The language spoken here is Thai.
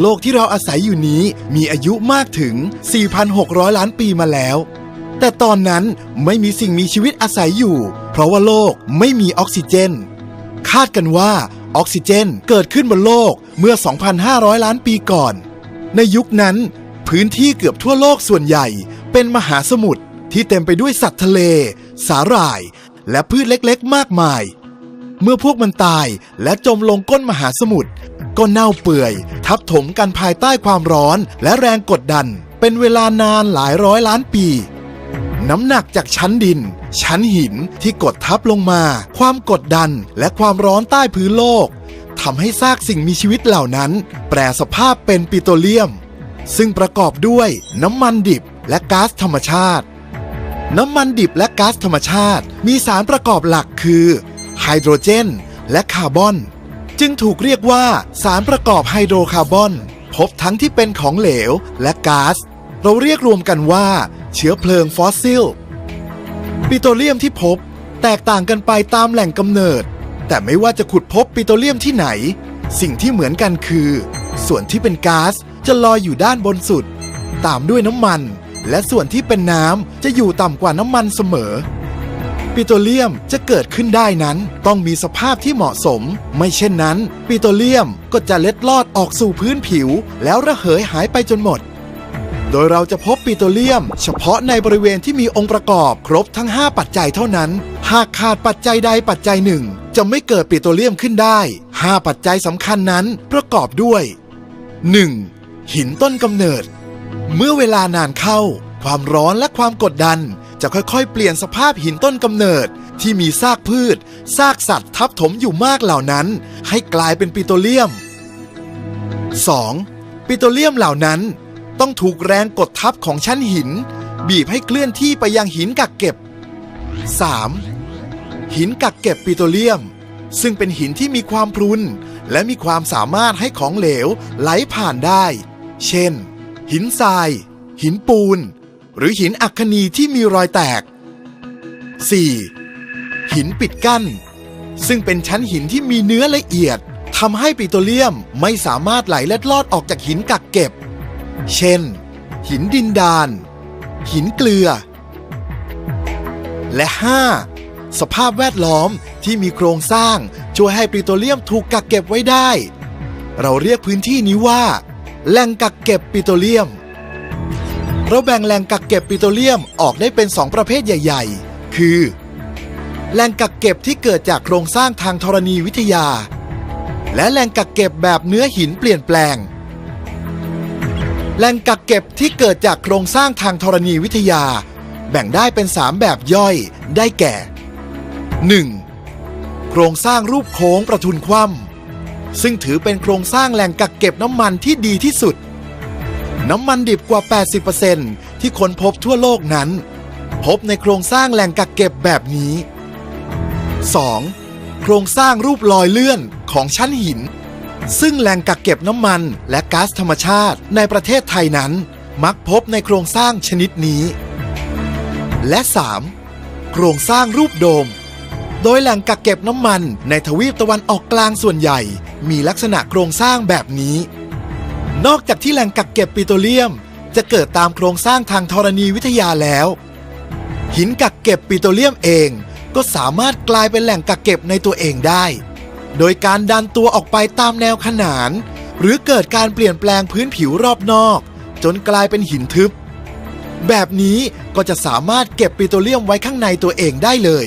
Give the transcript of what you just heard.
โลกที่เราอาศัยอยู่นี้มีอายุมากถึง 4,600 ล้านปีมาแล้ว แต่ตอนนั้นไม่มีสิ่งมีชีวิตอาศัยอยู่ เพราะว่าโลกไม่มีออกซิเจน คาดกันว่าออกซิเจนเกิดขึ้นบนโลกเมื่อ 2,500 ล้านปีก่อน ในยุคนั้น พื้นที่เกือบทั่วโลกส่วนใหญ่เป็นมหาสมุทรที่เต็มไปด้วยสัตว์ทะเล สาหร่าย และพืชเล็กๆ มากมาย เมื่อพวกมันตายและจมลงก้นมหาสมุทร ก็เน่าเปื่อย ทับถมกันภายใต้ความร้อนและแรงกดดัน เป็นเวลานานหลายร้อยล้านปี น้ำหนักจากชั้นดิน ชั้นหินที่กดทับลงมา ความกดดันและความร้อนใต้พื้นโลกทำให้ซากสิ่งมีชีวิตเหล่านั้น แปรสภาพเป็นปิโตรเลียม ซึ่งประกอบด้วยน้ำมันดิบและก๊าซธรรมชาติ น้ำมันดิบและก๊าซธรรมชาติ มีสารประกอบหลักคือไฮโดรเจน และคาร์บอน จึงถูกเรียกว่าสารประกอบไฮโดรคาร์บอน พบทั้งที่เป็นของเหลวและก๊าซเราเรียกรวมกันว่า เชื้อเพลิงฟอสซิล ปิโตรเลียมที่พบ แตกต่างกันไปตามแหล่งกำเนิด แต่ไม่ว่าจะขุดพบปิโตรเลียมที่ไหน สิ่งที่เหมือนกันคือ ส่วนที่เป็นก๊าซจะลอยอยู่ด้านบนสุด ตามด้วยน้ำมัน และส่วนที่เป็นน้ำจะอยู่ต่ำกว่าน้ำมันเสมอ ปิโตรเลียมจะเกิดขึ้นได้นั้น ต้องมีสภาพที่เหมาะสม ไม่เช่นนั้น ปิโตรเลียมก็จะเล็ดลอดออกสู่พื้นผิว แล้วระเหยหายไปจนหมด โดยเราจะพบปิโตรเลียม เฉพาะในบริเวณที่มีองค์ประกอบครบทั้ง 5 ปัจจัยเท่านั้น หากขาดปัจจัยใดปัจจัยหนึ่ง จะไม่เกิดปิโตรเลียมขึ้นได้ 5 ปัจจัยสำคัญนั้นประกอบด้วย 1. หินต้นกำเนิด เมื่อเวลานานเข้า ความร้อนและความกดดัน จะค่อยๆ เปลี่ยนสภาพหินต้นกำเนิด ที่มีซากพืช ซากสัตว์ทับถมอยู่มากเหล่านั้น ให้กลายเป็นปิโตรเลียม 2. ปิโตรเลียมเหล่านั้น ต้องถูกแรงกดทับของชั้นหิน บีบให้เคลื่อนที่ไปยังหินกักเก็บ 3. หินกักเก็บปิโตรเลียม ซึ่งเป็นหินที่มีความพรุน และมีความสามารถให้ของเหลวไหลผ่านได้ เช่น หินทราย หินปูน หรือหินอัคนีที่มีรอยแตก 4. หินปิดกั้น ซึ่งเป็นชั้นหินที่มีเนื้อละเอียดทำให้ปิโตรเลียมไม่สามารถไหลเล็ดลอดออกจากหินกักเก็บ เช่น หินดินดาน หินเกลือ และ 5. สภาพแวดล้อมที่มีโครงสร้างช่วยให้ปิโตรเลียมถูกกักเก็บไว้ได้ เราเรียกพื้นที่นี้ว่า แหล่งกักเก็บปิโตรเลียม เราแบ่งแหล่งกักเก็บปิโตรเลียมออกได้เป็น 2 ประเภทใหญ่ ๆ คือ แหล่งกักเก็บที่เกิดจากโครงสร้างทางธรณีวิทยา และแหล่งกักเก็บแบบเนื้อหินเปลี่ยนแปลง แหล่งกักเก็บที่เกิดจากโครงสร้างทางธรณีวิทยา แบ่งได้เป็น 3 แบบย่อยได้แก่ 1. โครงสร้างรูปโค้งประทุนคว่ำซึ่งถือเป็นโครงสร้างแหล่งกักเก็บน้ำมันที่ดีที่สุด น้ำมันดิบกว่า 80%ที่ค้นพบทั่วโลกนั้น พบในโครงสร้างแหล่งกักเก็บแบบนี้ 2. โครงสร้างรูปลอยเลื่อนของชั้นหิน ซึ่งแหล่งกักเก็บน้ำมันและก๊าซธรรมชาติในประเทศไทยนั้น มักพบในโครงสร้างชนิดนี้ และ 3. โครงสร้างรูปโดม โดยแหล่งกักเก็บน้ำมันในทวีปตะวันออกกลางส่วนใหญ่ มีลักษณะโครงสร้างแบบนี้ นอกจากที่แหล่งกักเก็บปิโตรเลียม จะเกิดตามโครงสร้างทางธรณีวิทยาแล้ว หินกักเก็บปิโตรเลียมเองก็สามารถกลายเป็นแหล่งกักเก็บในตัวเองได้ โดยการดันตัวออกไปตามแนวขนาน หรือเกิดการเปลี่ยนแปลงพื้นผิวรอบนอก จนกลายเป็นหินทึบ แบบนี้ก็จะสามารถเก็บปิโตรเลียมไว้ข้างในตัวเองได้เลย